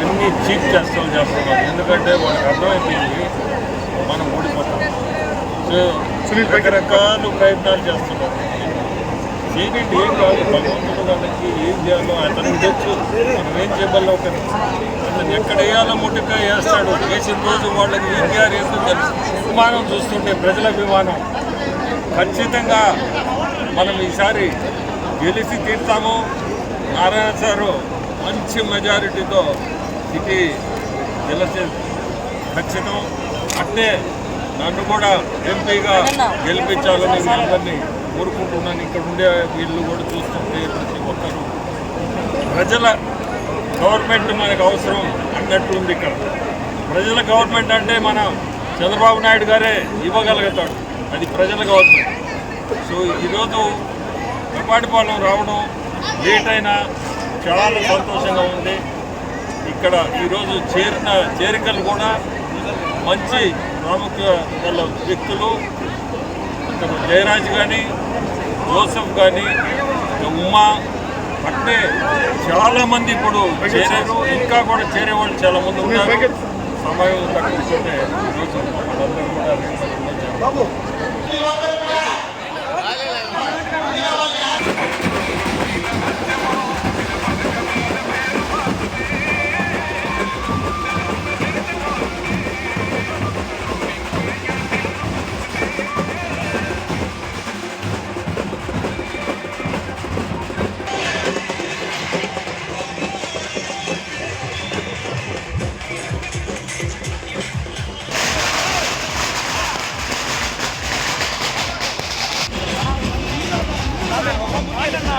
ఎన్ని చీప్ చేస్తాం చేస్తున్నారు ఎందుకంటే వాళ్ళకి అర్థమైపోయింది. మనం ఓడిపోతాం సో రకరకాలు ప్రయత్నాలు చేస్తున్నారు చేయండి ఏం కాదు. భగవంతుడు వాళ్ళకి ఏం చేయాలో అతను తెలుసు. మనం ఏం చేయగలం ఒక అతను ఎక్కడ వేయాలో ముట్టుగా వేస్తాడు. వేసిన రోజు వాళ్ళకి ఏం చేయాలి ఏంటో తెలుసు. విమానం చూస్తుంటే ప్రజల విమానం ఖచ్చితంగా మనం ఈసారి గెలిచి తీర్తాము. నారాయణ సారు మంచి మెజారిటీతో సిటీ గెలిచే ఖచ్చితం. అట్టే నన్ను కూడా ఎంపీగా గెలిపించాలని మీ అందరినీ కోరుకుంటున్నాను. ఇక్కడ ఉండే వీళ్ళు కూడా చూస్తుంటే ప్రతి ఒక్కరు. ప్రజల గవర్నమెంట్ మనకు అవసరం అన్నట్టు ఉంది ఇక్కడ. ప్రజల గవర్నమెంట్ అంటే మన చంద్రబాబు నాయుడు గారే ఇవ్వగలుగుతాడు. అది ప్రజల గవర్నమెంట్ సో ఈరోజు కపాటిపాలెం రావడం లేట్ అయినా చాలా సంతోషంగా ఉంది. ఇక్కడ ఈరోజు చేరిన చేరికలు కూడా మంచి ప్రాముఖ్య గల వ్యక్తులు ఇక్కడ జయరాజ్ కానీ జోసఫ్ కానీ ఉమా అట్నే చాలా మంది ఇప్పుడు చేరారు. ఇంకా కూడా చేరే వాళ్ళు చాలా మంది ఉన్నారు. సమయం తక్కువే ఈరోజు వాళ్ళందరూ కూడా போயிட்டேண்ணா